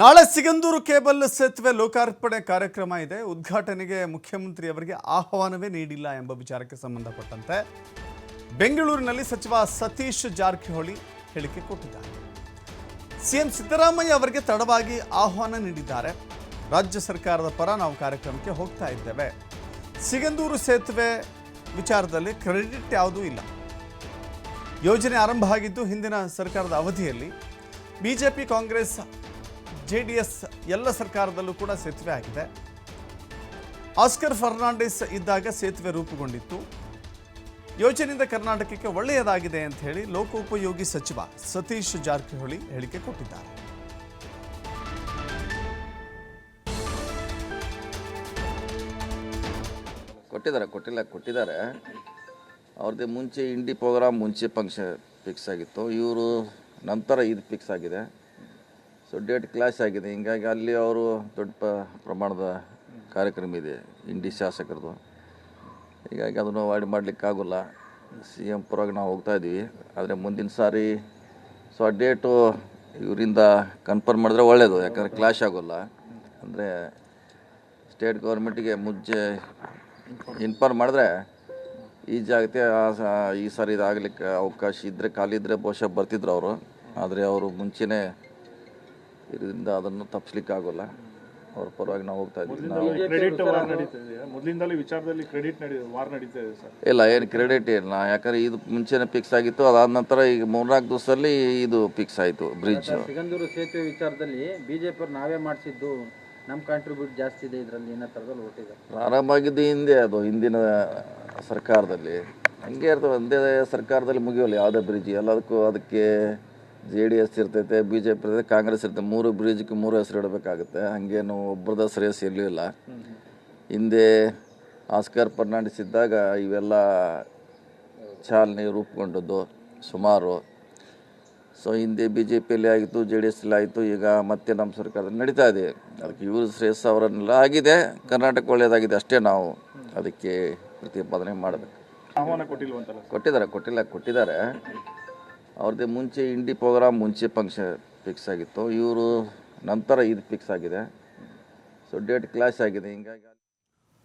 ನಾಳೆ ಸಿಗಂದೂರು ಕೇಬಲ್ ಸೇತುವೆ ಲೋಕಾರ್ಪಣೆ ಕಾರ್ಯಕ್ರಮ ಇದೆ. ಉದ್ಘಾಟನೆಗೆ ಮುಖ್ಯಮಂತ್ರಿ ಅವರಿಗೆ ಆಹ್ವಾನವೇ ನೀಡಿಲ್ಲ ಎಂಬ ವಿಚಾರಕ್ಕೆ ಸಂಬಂಧಪಟ್ಟಂತೆ ಬೆಂಗಳೂರಿನಲ್ಲಿ ಸಚಿವ ಸತೀಶ್ ಜಾರಕಿಹೊಳಿ ಹೇಳಿಕೆ ಕೊಟ್ಟಿದ್ದಾರೆ. ಸಿಎಂ ಸಿದ್ದರಾಮಯ್ಯ ಅವರಿಗೆ ತಡವಾಗಿ ಆಹ್ವಾನ ನೀಡಿದ್ದಾರೆ. ರಾಜ್ಯ ಸರ್ಕಾರದ ಪರ ನಾವು ಕಾರ್ಯಕ್ರಮಕ್ಕೆ ಹೋಗ್ತಾ ಇದ್ದೇವೆ. ಸಿಗಂದೂರು ಸೇತುವೆ ವಿಚಾರದಲ್ಲಿ ಕ್ರೆಡಿಟ್ ಯಾವುದೂ ಇಲ್ಲ. ಯೋಜನೆ ಆರಂಭ ಆಗಿದ್ದು ಹಿಂದಿನ ಸರ್ಕಾರದ ಅವಧಿಯಲ್ಲಿ BJP, Congress J D S ಎಲ್ಲ ಸರ್ಕಾರದಲ್ಲೂ ಕೂಡ ಸೇತುವೆ ಆಗಿದೆ. ಆಸ್ಕರ್ ಫರ್ನಾಂಡಿಸ್ ಇದ್ದಾಗ ಸೇತುವೆ ರೂಪುಗೊಂಡಿತ್ತು. ಯೋಜನೆಯಿಂದ ಕರ್ನಾಟಕಕ್ಕೆ ಒಳ್ಳೆಯದಾಗಿದೆ ಅಂತ ಹೇಳಿ ಲೋಕೋಪಯೋಗಿ ಸಚಿವ ಸತೀಶ್ ಜಾರಕಿಹೊಳಿ ಹೇಳಿಕೆ ಕೊಟ್ಟಿದ್ದಾರೆ. ಕೊಟ್ಟಿದ್ದಾರೆ, ಕೊಟ್ಟಿಲ್ಲ, ಕೊಟ್ಟಿದ್ದಾರೆ. ಅವ್ರದ್ದು ಮುಂಚೆ ಇಂಡಿ ಪ್ರೋಗ್ರಾಮ್ ಮುಂಚೆ ಫಂಕ್ಷನ್ ಫಿಕ್ಸ್ ಆಗಿತ್ತು. ಇವರು ನಂತರ ಇದು ಫಿಕ್ಸ್ ಆಗಿದೆ. ಸೊ ಡೇಟ್ ಕ್ಲಾಶ್ ಆಗಿದೆ. ಹಿಂಗಾಗಿ ಅಲ್ಲಿ ಅವರು ದೊಡ್ಡ ಪ್ರಮಾಣದ ಕಾರ್ಯಕ್ರಮ ಇದೆ ಇಂಡಿ ಶಾಸಕರದು. ಹೀಗಾಗಿ ಅದನ್ನು ವಾಡಿ ಮಾಡಲಿಕ್ಕಾಗೋಲ್ಲ ಸಿ ಎಂ ಪರವಾಗಿ ನಾವು ಹೋಗ್ತಾ ಇದ್ದೀವಿ. ಆದರೆ ಮುಂದಿನ ಸಾರಿ ಸೊ ಆ ಡೇಟು ಇವರಿಂದ ಕನ್ಫರ್ಮ್ ಮಾಡಿದ್ರೆ ಒಳ್ಳೆಯದು ಯಾಕಂದರೆ ಕ್ಲಾಶ್ ಆಗೋಲ್ಲ. ಅಂದರೆ ಸ್ಟೇಟ್ ಗೌರ್ಮೆಂಟಿಗೆ ಮುಂಚೆ ಇನ್ಫಾರ್ಮ್ ಮಾಡಿದ್ರೆ ಈ ಸ- ಈ ಸಾರಿ ಇದಾಗಲಿಕ್ಕೆ ಅವಕಾಶ ಇದ್ದರೆ ಖಾಲಿ ಇದ್ದರೆ ಬಹುಶಃ ಬರ್ತಿದ್ರು ಅವರು. ಆದರೆ ಅವರು ಮುಂಚೆನೇ ಇದರಿಂದ ಅದನ್ನು ತಪ್ಪಿಸ್ಲಿಕ್ಕೆ ಆಗೋಲ್ಲ ಅವ್ರ ಪರವಾಗಿ ನಾವು ಹೋಗ್ತಾ ಇದ್ದೀವಿ. ನಾವು ಕ್ರೆಡಿಟ್ ವಾರ್ ನಡೀತಾ ಇದೆ ಮೊದಲಿಂದಲೂ ವಿಚಾರದಲ್ಲಿ ಕ್ರೆಡಿಟ್ ನಡಿ ವಾರ್ ನಡೀತಾ ಇದೆ ಸರ್. ಇಲ್ಲ ಏನು ಕ್ರೆಡಿಟ್ ಇಲ್ಲ ಯಾಕಂದ್ರೆ ಇದು ಮುಂಚೆನೇ ಫಿಕ್ಸ್ ಆಗಿತ್ತು. ಅದಾದ ನಂತರ ಈಗ ಮೂರ್ನಾಲ್ಕು ದಿವಸದಲ್ಲಿ ಇದು ಫಿಕ್ಸ್ ಆಯಿತು ಬ್ರಿಡ್ಜ್ ಸಿಗಂದೂರು ಸೇತುವೆ ವಿಚಾರದಲ್ಲಿ ಬಿಜೆಪಿ ನಾವೇ ಮಾಡಿಸಿದ್ದು ನಮ್ಮ ಕಾಂಟ್ರಿಬ್ಯೂಟ್ ಜಾಸ್ತಿ ಇದೆ ಇದರಲ್ಲಿ ಏನೋ ಥರದಲ್ಲಿ ಹೊಟ್ಟಿದೆ ಪ್ರಾರಂಭ ಆಗಿದ್ದು ಹಿಂದೆ ಅದು ಹಿಂದಿನ ಸರ್ಕಾರದಲ್ಲಿ. ಹಂಗೆ ಇರ್ತವೆ ಒಂದೇ ಸರ್ಕಾರದಲ್ಲಿ ಮುಗಿಯೋಲ್ಲ ಯಾವುದೇ ಬ್ರಿಡ್ಜ್ ಎಲ್ಲದಕ್ಕೂ ಅದಕ್ಕೆ ಜೆ ಡಿ ಎಸ್ ಇರ್ತೈತೆ ಬಿ ಜೆ ಪಿ ಇರ್ತೈತೆ ಕಾಂಗ್ರೆಸ್ ಇರ್ತೈತೆ ಮೂರು ಬ್ರಿಡ್ಜ್ಗೆ ಮೂರು ಹೆಸರು ಇಡಬೇಕಾಗುತ್ತೆ. ಹಂಗೇನು ಒಬ್ಬರದ ಹೆಸರು ಇರಲಿಲ್ಲ. ಹಿಂದೆ ಆಸ್ಕರ್ ಫರ್ನಾಂಡಿಸ್ ಇದ್ದಾಗ ಇವೆಲ್ಲ ಚಾಲನೆ ರೂಪುಗೊಂಡದ್ದು ಸುಮಾರು. ಸೊ ಹಿಂದೆ ಬಿ ಜೆ ಪಿಯಲ್ಲಿ ಆಗಿತ್ತು ಜೆ ಡಿ ಎಸ್ಲಿ ಆಯಿತು ಈಗ ಮತ್ತೆ ನಮ್ಮ ಸರ್ಕಾರ ನಡೀತಾ ಇದೆ. ಅದಕ್ಕೆ ಇವರು ಶ್ರೇಯಸ್ ಅವರನ್ನೆಲ್ಲ ಆಗಿದೆ ಕರ್ನಾಟಕ ಒಳ್ಳೆಯದಾಗಿದೆ ಅಷ್ಟೇ ನಾವು ಅದಕ್ಕೆ ಪ್ರತಿಪಾದನೆ ಮಾಡಬೇಕು. ಕೊಟ್ಟಿದ್ದಾರೆ ಕೊಟ್ಟಿಲ್ಲ ಕೊಟ್ಟಿದ್ದಾರೆ. ಅವ್ರದ್ದು ಮುಂಚೆ ಇಂಡಿ ಪ್ರೋಗ್ರಾಮ್ ಮುಂಚೆ ಫಂಕ್ಷನ್ ಫಿಕ್ಸ್ ಆಗಿತ್ತು. ಇವರು ನಂತರ ಇದು ಫಿಕ್ಸ್ ಆಗಿದೆ. ಸೊ ಡೇಟ್ ಕ್ಲಾಶ್ ಆಗಿದೆ. ಹಿಂಗಾಗಿ